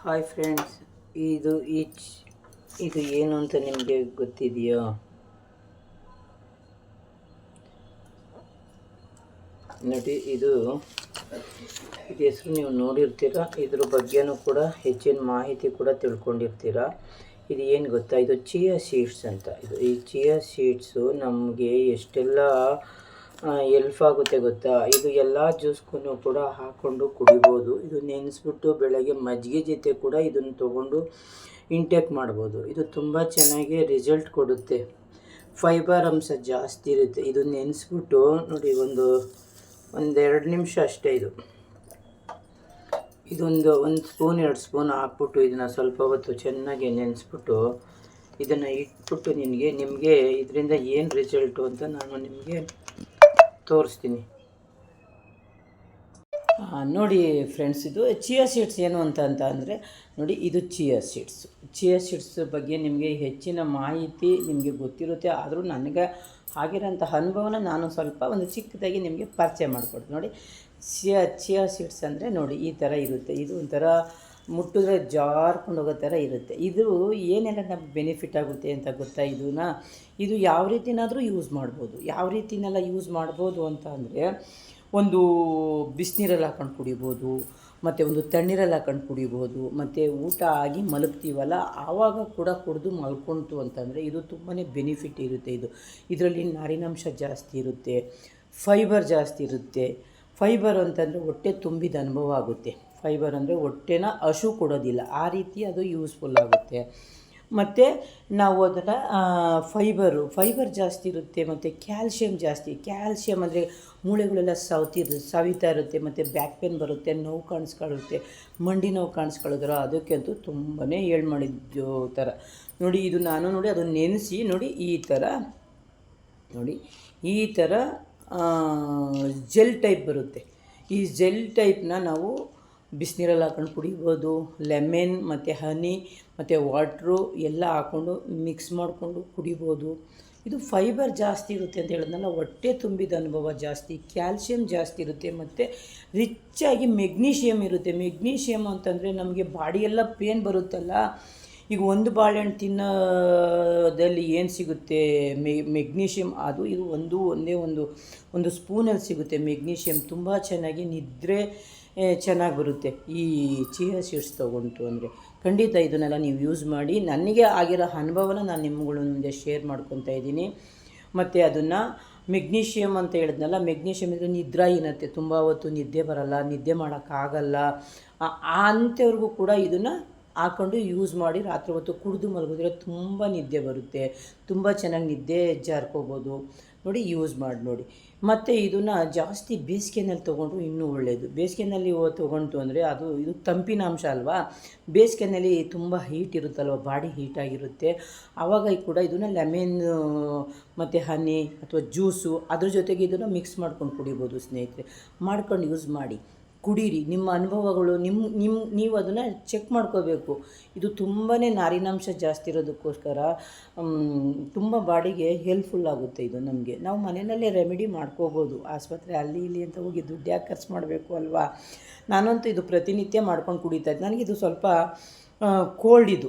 Hi friends ಇದು each, ಇದು ಏನು ಅಂತ ನಿಮಗೆ ಗೊತ್ತಿದೆಯೋ? ನೋಡಿ, ಇದು ಇದು ಹೆಸರು ನೀವು ನೋಡಿರ್ತೀರ, ಇದ್ರ ಬಗ್ಗೆನೂ ಕೂಡ ಹೆಚ್ಚಿನ ಮಾಹಿತಿ ಕೂಡ ತಿಳ್ಕೊಂಡಿರ್ತೀರ. ಇದು ಏನು ಗೊತ್ತಾ? ಇದು ಚಿಯಾ ಸೀಡ್ಸ್ ಅಂತ. ಇದು ಈ ಚಿಯಾ ಸೀಡ್ಸು ನಮಗೆ ಎಷ್ಟೆಲ್ಲ ಎಲ್ಫ್ ಆಗುತ್ತೆ ಗೊತ್ತಾ? ಇದು ಎಲ್ಲ ಜ್ಯೂಸ್ಗೂ ಕೂಡ ಹಾಕ್ಕೊಂಡು ಕುಡಿಬೋದು. ಇದು ನೆನೆಸ್ಬಿಟ್ಟು ಬೆಳಗ್ಗೆ ಮಜ್ಜಿಗೆ ಜೊತೆ ಕೂಡ ಇದನ್ನು ತೊಗೊಂಡು ಇಂಟೇಕ್ ಮಾಡ್ಬೋದು. ಇದು ತುಂಬ ಚೆನ್ನಾಗಿ ರಿಸಲ್ಟ್ ಕೊಡುತ್ತೆ. ಫೈಬರ್ ಅಂಶ ಜಾಸ್ತಿ ಇರುತ್ತೆ. ಇದು ನೆನೆಸ್ಬಿಟ್ಟು ನೋಡಿ, ಒಂದು, ಒಂದೆರಡು ನಿಮಿಷ ಅಷ್ಟೇ ಇದು. ಇದೊಂದು ಒಂದು ಸ್ಪೂನ್, ಎರಡು ಸ್ಪೂನ್ ಹಾಕ್ಬಿಟ್ಟು ಇದನ್ನು ಸ್ವಲ್ಪ ಹೊತ್ತು ಚೆನ್ನಾಗಿ ನೆನೆಸ್ಬಿಟ್ಟು ಇದನ್ನು ಇಟ್ಬಿಟ್ಟು ನಿನಗೆ ನಿಮಗೆ ಇದರಿಂದ ಏನು ರಿಸಲ್ಟು ಅಂತ ನಾನು ನಿಮಗೆ ತೋರಿಸ್ತೀನಿ. ನೋಡಿ ಫ್ರೆಂಡ್ಸ್ ಇದು ಚಿಯಾ ಸೀಡ್ಸ್ ಏನು ಅಂತ ಅಂತ ಅಂದರೆ, ನೋಡಿ ಇದು ಚಿಯಾ ಸೀಡ್ಸ್ ಚಿಯಾ ಸೀಡ್ಸ್ ಬಗ್ಗೆ ನಿಮಗೆ ಹೆಚ್ಚಿನ ಮಾಹಿತಿ ನಿಮಗೆ ಗೊತ್ತಿರುತ್ತೆ. ಆದರೂ ನನಗೆ ಆಗಿರೋಂಥ ಅನುಭವನ ನಾನು ಸ್ವಲ್ಪ ಒಂದು ಚಿಕ್ಕದಾಗಿ ನಿಮಗೆ ಪರಿಚಯ ಮಾಡಿಕೊಡ್ತೀನಿ. ನೋಡಿ ಚಿಯಾ ಚಿಯಾ ಸೀಡ್ಸ್ ಅಂದರೆ ನೋಡಿ ಈ ಥರ ಇರುತ್ತೆ. ಇದು ಒಂಥರ ಮುಟ್ಟಿದ್ರೆ ಜಾರ್ಕೊಂಡು ಹೋಗೋ ಥರ ಇರುತ್ತೆ. ಇದು ಏನೆಲ್ಲ ನಮ್ಗೆ ಬೆನಿಫಿಟ್ ಆಗುತ್ತೆ ಅಂತ ಗೊತ್ತಾ ಇದನ್ನ ಇದು ಯಾವ ರೀತಿನಾದರೂ ಯೂಸ್ ಮಾಡ್ಬೋದು. ಯಾವ ರೀತಿನೆಲ್ಲ ಯೂಸ್ ಮಾಡ್ಬೋದು ಅಂತ ಅಂದರೆ ಒಂದು ಬಿಸಿನೀರಲ್ಲಿ ಹಾಕೊಂಡು ಕುಡಿಬೋದು, ಮತ್ತು ಒಂದು ತಣ್ಣೀರಲ್ಲಿ ಹಾಕೊಂಡು ಕುಡಿಬೋದು, ಮತ್ತು ಊಟ ಆಗಿ ಮಲಗ್ತೀವಲ್ಲ, ಆವಾಗ ಕೂಡ ಕುಡಿದು ಮಲ್ಕೊಂತು ಅಂತಂದರೆ ಇದು ತುಂಬಾ ಬೆನಿಫಿಟ್ ಇರುತ್ತೆ ಇದು. ಇದರಲ್ಲಿ ನಾರಿನಾಂಶ ಜಾಸ್ತಿ ಇರುತ್ತೆ ಫೈಬರ್ ಜಾಸ್ತಿ ಇರುತ್ತೆ ಫೈಬರ್ ಅಂತಂದರೆ ಹೊಟ್ಟೆ ತುಂಬಿದ ಅನುಭವ ಆಗುತ್ತೆ. ಫೈಬರ್ ಅಂದರೆ ಹೊಟ್ಟೆನ ಹಶು ಕೊಡೋದಿಲ್ಲ. ಆ ರೀತಿ ಅದು ಯೂಸ್ಫುಲ್ ಆಗುತ್ತೆ. ಮತ್ತು ನಾವು ಅದರ ಫೈಬರು ಫೈಬರ್ ಜಾಸ್ತಿ ಇರುತ್ತೆ ಮತ್ತು ಕ್ಯಾಲ್ಶಿಯಂ ಜಾಸ್ತಿ. ಕ್ಯಾಲ್ಶಿಯಂ ಅಂದರೆ ಮೂಳೆಗಳೆಲ್ಲ ಸವತಿರ್ ಸವಿತಾ ಇರುತ್ತೆ ಮತ್ತು ಬ್ಯಾಕ್ ಪೇನ್ ಬರುತ್ತೆ, ನೋವು ಕಾಣಿಸ್ಕೊಳ್ಳುತ್ತೆ. ಮಂಡಿ ನೋವು ಕಾಣಿಸ್ಕೊಳ್ಳೋದ್ರ ಅದಕ್ಕಂತೂ ತುಂಬಾ ಹೇಳಿ ಮಾಡಿದ್ದು ಥರ. ನೋಡಿ ಇದು ನಾನು ನೋಡಿ ಅದನ್ನು ನೆನೆಸಿ ನೋಡಿ ಈ ಥರ, ನೋಡಿ ಈ ಥರ ಜೆಲ್ ಟೈಪ್ ಬರುತ್ತೆ. ಈ ಜೆಲ್ ಟೈಪ್ನ ನಾವು ಬಿಸಿನೀರಲ್ಲಿ ಹಾಕೊಂಡು ಕುಡಿಬೋದು. ಲೆಮೆನ್ ಮತ್ತು ಹನಿ ಮತ್ತು ವಾಟ್ರು ಎಲ್ಲ ಹಾಕ್ಕೊಂಡು ಮಿಕ್ಸ್ ಮಾಡಿಕೊಂಡು ಕುಡಿಬೋದು. ಇದು ಫೈಬರ್ ಜಾಸ್ತಿ ಇರುತ್ತೆ ಅಂತ ಹೇಳಿದ್ನಲ್ಲ ಹೊಟ್ಟೆ ತುಂಬಿದ ಅನುಭವ ಜಾಸ್ತಿ ಕ್ಯಾಲ್ಸಿಯಂ ಜಾಸ್ತಿ ಇರುತ್ತೆ ಮತ್ತು ರಿಚ್ಚಾಗಿ ಮೆಗ್ನೀಷಿಯಮ್ ಇರುತ್ತೆ. ಮೆಗ್ನೀಷಿಯಮ್ ಅಂತಂದರೆ ನಮಗೆ ಬಾಡಿಯೆಲ್ಲ ಪೇನ್ ಬರುತ್ತಲ್ಲ ಈಗ ಒಂದು ಬಾಳೆಹಣ್ಣು ತಿನ್ನೋದಲ್ಲಿ ಏನು ಸಿಗುತ್ತೆ? ಮೆಗ್ನೀಷಿಯಂ, ಅದು ಇದು ಒಂದು ಒಂದೇ ಒಂದು ಒಂದು ಸ್ಪೂನಲ್ಲಿ ಸಿಗುತ್ತೆ ಮೆಗ್ನೀಷಿಯಮ್ ತುಂಬ ಚೆನ್ನಾಗಿ ನಿದ್ರೆ ಚೆನ್ನಾಗಿ ಬರುತ್ತೆ. ಈ ಚಿಯಾ ಸೀಡ್ಸ್ ತೊಗೊಂಡು ಅಂದರೆ ಖಂಡಿತ ಇದನ್ನೆಲ್ಲ ನೀವು ಯೂಸ್ ಮಾಡಿ. ನನಗೆ ಆಗಿರೋ ಅನುಭವನ ನಾನು ನಿಮ್ಗಳ ಮುಂದೆ ಶೇರ್ ಮಾಡ್ಕೊತಾ ಇದ್ದೀನಿ. ಮತ್ತು ಅದನ್ನು ಮೆಗ್ನೀಷಿಯಮ್ ಅಂತ ಹೇಳಿದ್ನಲ್ಲ ಮೆಗ್ನೀಷಿಯಮ್ ಇದ್ರೆ ಏನತ್ತೆ? ತುಂಬ ಹೊತ್ತು ನಿದ್ದೆ ಬರಲ್ಲ, ನಿದ್ದೆ ಮಾಡೋಕ್ಕಾಗಲ್ಲ. ಅಂಥವ್ರಿಗೂ ಕೂಡ ಇದನ್ನು ಹಾಕ್ಕೊಂಡು ಯೂಸ್ ಮಾಡಿ ರಾತ್ರಿ ಹೊತ್ತು ಕುಡಿದು ಮಲಗಿದ್ರೆ ತುಂಬ ನಿದ್ದೆ ಬರುತ್ತೆ. ತುಂಬ ಚೆನ್ನಾಗಿ ನಿದ್ದೆ ಜಾರ್ಕೋಬೋದು. ನೋಡಿ ಯೂಸ್ ಮಾಡಿ ನೋಡಿ. ಮತ್ತು ಇದನ್ನು ಜಾಸ್ತಿ ಬೇಸಿಗೆನಲ್ಲಿ ತೊಗೊಂಡ್ರು ಇನ್ನೂ ಒಳ್ಳೆಯದು ಬೇಸಿಗೆನಲ್ಲಿ ತೊಗೊಂಡು ಅಂದರೆ ಅದು, ಇದು ತಂಪಿನ ಅಂಶ ಅಲ್ವಾ? ಬೇಸಿಗೆನಲ್ಲಿ ತುಂಬ ಹೀಟ್ ಇರುತ್ತಲ್ವ? ಬಾಡಿ ಹೀಟಾಗಿರುತ್ತೆ ಆವಾಗ ಕೂಡ ಇದನ್ನು ಲೆಮೆನ್ ಮತ್ತು ಹನಿ ಅಥವಾ ಜ್ಯೂಸು ಅದ್ರ ಜೊತೆಗೆ ಇದನ್ನು ಮಿಕ್ಸ್ ಮಾಡ್ಕೊಂಡು ಕುಡಿಬೋದು ಸ್ನೇಹಿತರೆ. ಮಾಡ್ಕೊಂಡು ಯೂಸ್ ಮಾಡಿ. ಕುಡೀರಿ. ನಿಮ್ಮ ಅನುಭವಗಳು ನಿಮ್ಮ ನಿಮ್ಮ ನೀವು ಅದನ್ನು ಚೆಕ್ ಮಾಡ್ಕೋಬೇಕು. ಇದು ತುಂಬಾ ನಾರಿನಾಂಶ ಜಾಸ್ತಿ ಇರೋದಕ್ಕೋಸ್ಕರ ತುಂಬ ಬಾಡಿಗೆ ಹೆಲ್ಪ್ಫುಲ್ ಆಗುತ್ತೆ ಇದು ನಮಗೆ. ನಾವು ಮನೆಯಲ್ಲೇ ರೆಮಿಡಿ ಮಾಡ್ಕೋಬೋದು. ಆಸ್ಪತ್ರೆ ಅಲ್ಲಿ ಇಲ್ಲಿ ಅಂತ ಹೋಗಿ ದುಡ್ಡು ಯಾಕೆ ಖರ್ಚು ಮಾಡಬೇಕು ಅಲ್ವಾ? ನಾನಂತೂ ಇದು ಪ್ರತಿನಿತ್ಯ ಮಾಡ್ಕೊಂಡು ಕುಡಿತಾ ಇದ್ದೆ. ನನಗಿದು ಸ್ವಲ್ಪ ಕೋಲ್ಡ್ ಇದು.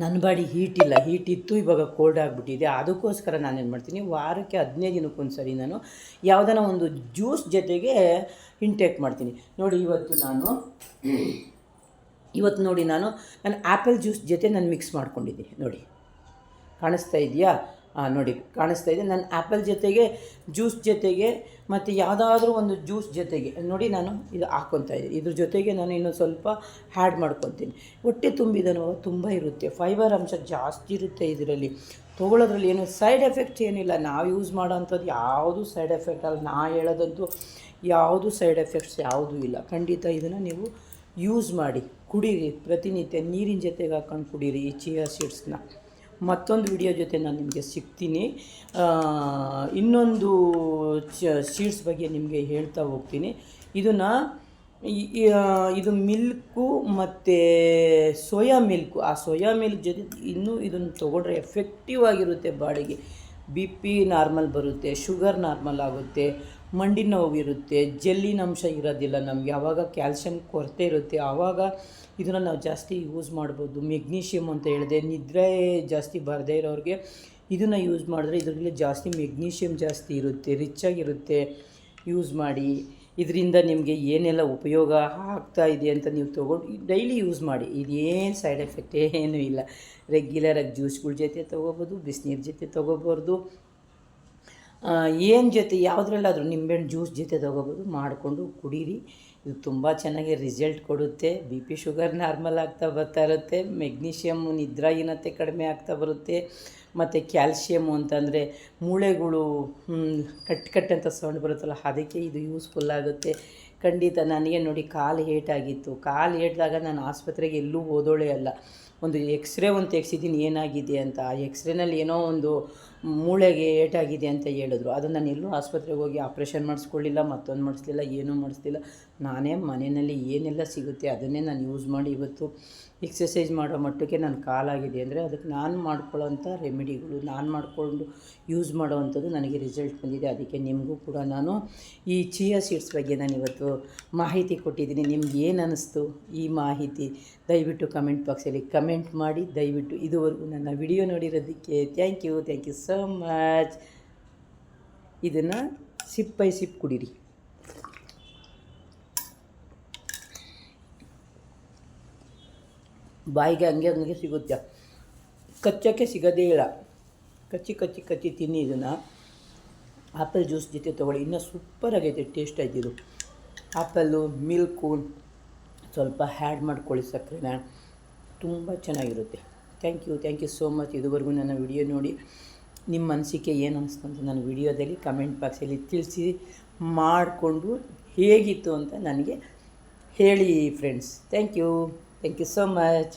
ನನ್ನ ಬಾಡಿ ಹೀಟ್ ಇಲ್ಲ. ಹೀಟ್ ಇತ್ತು, ಇವಾಗ ಕೋಲ್ಡ್ ಆಗಿಬಿಟ್ಟಿದೆ. ಅದಕ್ಕೋಸ್ಕರ ನಾನೇನು ಮಾಡ್ತೀನಿ, ವಾರಕ್ಕೆ ಹದಿನೈದು ದಿನಕ್ಕೊಂದು ಸರಿ ನಾನು ಯಾವುದನ್ನ ಒಂದು ಜ್ಯೂಸ್ ಜೊತೆಗೆ ಇಂಟೇಕ್ ಮಾಡ್ತೀನಿ. ನೋಡಿ, ಇವತ್ತು ನಾನು, ಇವತ್ತು ನೋಡಿ ನಾನು ನಾನು ಆ್ಯಪಲ್ ಜ್ಯೂಸ್ ಜೊತೆ ನಾನು ಮಿಕ್ಸ್ ಮಾಡ್ಕೊಂಡಿದ್ದೀನಿ ನೋಡಿ, ಕಾಣಿಸ್ತಾ ಇದೆಯಾ? ನೋಡಿ, ಕಾಣಿಸ್ತಾ ಇದೆ. ನಾನು ಆ್ಯಪಲ್ ಜೊತೆಗೆ, ಜ್ಯೂಸ್ ಜೊತೆಗೆ, ಮತ್ತು ಯಾವುದಾದ್ರೂ ಒಂದು ಜ್ಯೂಸ್ ಜೊತೆಗೆ. ನೋಡಿ, ನಾನು ಇದು ಹಾಕ್ಕೊತಾ ಇದ್ದೆ ಇದ್ರ ಜೊತೆಗೆ ನಾನು ಇನ್ನೂ ಸ್ವಲ್ಪ ಹ್ಯಾಡ್ ಮಾಡ್ಕೊತೀನಿ ಹೊಟ್ಟೆ ತುಂಬಿದನು ತುಂಬ ಇರುತ್ತೆ. ಫೈಬರ್ ಅಂಶ ಜಾಸ್ತಿ ಇರುತ್ತೆ ಇದರಲ್ಲಿ. ತೊಗೊಳೋದ್ರಲ್ಲಿ ಏನು ಸೈಡ್ ಎಫೆಕ್ಟ್ ಏನಿಲ್ಲ. ನಾವು ಯೂಸ್ ಮಾಡೋವಂಥದ್ದು ಯಾವುದೂ ಸೈಡ್ ಎಫೆಕ್ಟ್ ಅಲ್ಲ. ನಾ ಹೇಳೋದಂತೂ ಯಾವುದು ಸೈಡ್ ಎಫೆಕ್ಟ್ಸ್ ಯಾವುದೂ ಇಲ್ಲ. ಖಂಡಿತ ಇದನ್ನು ನೀವು ಯೂಸ್ ಮಾಡಿ, ಕುಡೀರಿ. ಪ್ರತಿನಿತ್ಯ ನೀರಿನ ಜೊತೆಗೆ ಹಾಕ್ಕೊಂಡು ಕುಡೀರಿ ಈ ಚಿಯಾ ಸೀಡ್ಸ್ನ ಮತ್ತೊಂದು ವಿಡಿಯೋ ಜೊತೆ ನಾನು ನಿಮಗೆ ಸಿಗ್ತೀನಿ. ಇನ್ನೊಂದು ಸೀಡ್ಸ್ ಬಗ್ಗೆ ನಿಮಗೆ ಹೇಳ್ತಾ ಹೋಗ್ತೀನಿ. ಇದನ್ನು ಇದು ಮಿಲ್ಕು ಮತ್ತು ಸೋಯಾ ಮಿಲ್ಕು. ಆ ಸೋಯಾ ಮಿಲ್ಕ್ ಜೊತೆ ಇನ್ನೂ ಇದನ್ನು ತೊಗೊಂಡ್ರೆ ಎಫೆಕ್ಟಿವ್ ಆಗಿರುತ್ತೆ ಬಾಡಿಗೆ. ಬಿ ಪಿ ನಾರ್ಮಲ್ ಬರುತ್ತೆ, ಶುಗರ್ ನಾರ್ಮಲ್ ಆಗುತ್ತೆ, ಮಂಡಿ ನೋವಿರುತ್ತೆ ಇರುತ್ತೆ ಜೆಲ್ಲಿನ ಅಂಶ ಇರೋದಿಲ್ಲ ನಮಗೆ ಯಾವಾಗ ಕ್ಯಾಲ್ಶಿಯಂ ಕೊರತೆ ಇರುತ್ತೆ ಆವಾಗ ಇದನ್ನು ನಾವು ಜಾಸ್ತಿ ಯೂಸ್ ಮಾಡ್ಬೋದು. ಮೆಗ್ನೀಷಿಯಮ್ ಅಂತ ಹೇಳಿದೆ, ನಿದ್ರೆ ಜಾಸ್ತಿ ಬರದೇ ಇರೋರಿಗೆ ಇದನ್ನು ಯೂಸ್ ಮಾಡಿದ್ರೆ ಇದರಲ್ಲಿ ಜಾಸ್ತಿ ಮೆಗ್ನೀಷಿಯಮ್ ಜಾಸ್ತಿ ಇರುತ್ತೆ ರಿಚ್ ಆಗಿರುತ್ತೆ ಯೂಸ್ ಮಾಡಿ. ಇದರಿಂದ ನಿಮಗೆ ಏನೆಲ್ಲ ಉಪಯೋಗ ಆಗ್ತಾ ಇದೆ ಅಂತ ನೀವು ತೊಗೊಂಡು ಡೈಲಿ ಯೂಸ್ ಮಾಡಿ. ಇದೇನು ಸೈಡ್ ಎಫೆಕ್ಟ್ ಏನೂ ಇಲ್ಲ. ರೆಗ್ಯುಲರಾಗಿ ಜ್ಯೂಸ್ಗಳ ಜೊತೆ ತೊಗೋಬೋದು, ಬಿಸಿನೀರು ಜೊತೆ ತೊಗೋಬಾರ್ದು ಏನು ಜೊತೆ, ಯಾವುದ್ರಲ್ಲಾದರೂ ನಿಂಬೆಹಣ್ಣು ಜ್ಯೂಸ್ ಜೊತೆ ತೊಗೋಬೋದು, ಮಾಡಿಕೊಂಡು ಕುಡೀರಿ. ಇದು ತುಂಬ ಚೆನ್ನಾಗಿ ರಿಸಲ್ಟ್ ಕೊಡುತ್ತೆ. ಬಿ ಪಿ ಶುಗರ್ ನಾರ್ಮಲ್ ಆಗ್ತಾ ಬರ್ತಾ ಇರುತ್ತೆ. ಮೆಗ್ನೀಷಿಯಮ್ ನಿದ್ರಾಹೀನತೆ ಕಡಿಮೆ ಆಗ್ತಾ ಬರುತ್ತೆ. ಮತ್ತು ಕ್ಯಾಲ್ಶಿಯಮ್ ಅಂತಂದರೆ ಮೂಳೆಗಳು ಕಟ್ ಕಟ್ ಅಂತ ಸೌಂಡ್ ಬರುತ್ತಲ್ಲ, ಅದಕ್ಕೆ ಇದು ಯೂಸ್ಫುಲ್ ಆಗುತ್ತೆ. ಖಂಡಿತ ನನಗೆ ನೋಡಿ ಕಾಲು ಏಟಾಗಿತ್ತು ಕಾಲು ಏಟ್ದಾಗ ನಾನು ಆಸ್ಪತ್ರೆಗೆ ಎಲ್ಲೂ ಹೋದೋಳೆ ಅಲ್ಲ. ಒಂದು ಎಕ್ಸ್ರೇ ಒಂದು ತೆಗ್ಸಿದ್ದೀನಿ, ಏನಾಗಿದೆ ಅಂತ, ಆ ಎಕ್ಸ್ರೇನಲ್ಲಿ ಏನೋ ಒಂದು ಮೂಳೆಗೆ ಏಟಾಗಿದೆ ಅಂತ ಹೇಳಿದ್ರು. ಅದು ನಾನು ಎಲ್ಲೂ ಆಸ್ಪತ್ರೆಗೆ ಹೋಗಿ ಆಪ್ರೇಷನ್ ಮಾಡಿಸ್ಕೊಳ್ಳಿಲ್ಲ, ಮತ್ತೊಂದು ಮಾಡಿಸ್ಲಿಲ್ಲ, ಏನೂ ಮಾಡಿಸ್ಲಿಲ್ಲ. ನಾನೇ ಮನೆಯಲ್ಲಿ ಏನೆಲ್ಲ ಸಿಗುತ್ತೆ ಅದನ್ನೇ ನಾನು ಯೂಸ್ ಮಾಡಿ ಇವತ್ತು ಎಕ್ಸಸೈಸ್ ಮಾಡೋ ಮಟ್ಟಕ್ಕೆ ನನ್ನ ಕಾಲಾಗಿದೆ ಅಂದರೆ ಅದಕ್ಕೆ ನಾನು ಮಾಡ್ಕೊಳ್ಳೋಂಥ ರೆಮಿಡಿಗಳು ನಾನು ಮಾಡಿಕೊಂಡು ಯೂಸ್ ಮಾಡೋವಂಥದ್ದು ನನಗೆ ರಿಸಲ್ಟ್ ಬಂದಿದೆ. ಅದಕ್ಕೆ ನಿಮಗೂ ಕೂಡ ನಾನು ಈ ಚಿಯಾ ಸೀಡ್ಸ್ ಬಗ್ಗೆ ನಾನು ಇವತ್ತು ಮಾಹಿತಿ ಕೊಟ್ಟಿದ್ದೀನಿ. ನಿಮ್ಗೆ ಏನು ಅನ್ನಿಸ್ತು ಈ ಮಾಹಿತಿ ದಯವಿಟ್ಟು ಕಮೆಂಟ್ ಬಾಕ್ಸಲ್ಲಿ ಕಮೆಂಟ್ ಮಾಡಿ ದಯವಿಟ್ಟು ಇದುವರೆಗೂ ನನ್ನ video ನೋಡಿರೋದಕ್ಕೆ thank you thank you so much ಇದನ್ನು ಸಿಪ್ ಬೈ ಸಿಪ್ ಕುಡೀರಿ. ಬಾಯಿಗೆ ಹಂಗೆ ಹಂಗೆ ಸಿಗುತ್ತೆ ಕಚ್ಚಕ್ಕೆ ಸಿಗೋದೇ ಇಲ್ಲ. ಕಚ್ಚಿ ಕಚ್ಚಿ ಕಚ್ಚಿ ತಿನ್ನಿ ಇದನ್ನು. ಆಪಲ್ ಜ್ಯೂಸ್ ಜೊತೆ ತೊಗೊಳ್ಳಿ. ಇನ್ನೂ ಸೂಪರ್ ಆಗೈತೆ ಟೇಸ್ಟ್ ಆಯ್ತಿದು ಆ್ಯಪಲ್ಲು ಮಿಲ್ಕು ಸ್ವಲ್ಪ ಹ್ಯಾಡ್ ಮಾಡ್ಕೊಳ್ಳಿ ಸಕ್ಕರೆನ. ತುಂಬ ಚೆನ್ನಾಗಿರುತ್ತೆ. Thank you thank you so much ಇದುವರೆಗೂ ನನ್ನ ವಿಡಿಯೋ ನೋಡಿ ನಿಮ್ಮ ಅನಿಸಿಕೆ ಏನು ಅನಿಸ್ತು ಅಂತ ನನ್ನ ವಿಡಿಯೋದಲ್ಲಿ ಕಮೆಂಟ್ ಬಾಕ್ಸಲ್ಲಿ ತಿಳಿಸಿ ಮಾಡಿಕೊಂಡು ಹೇಗಿತ್ತು ಅಂತ ನನಗೆ ಹೇಳಿ friends thank you thank you so much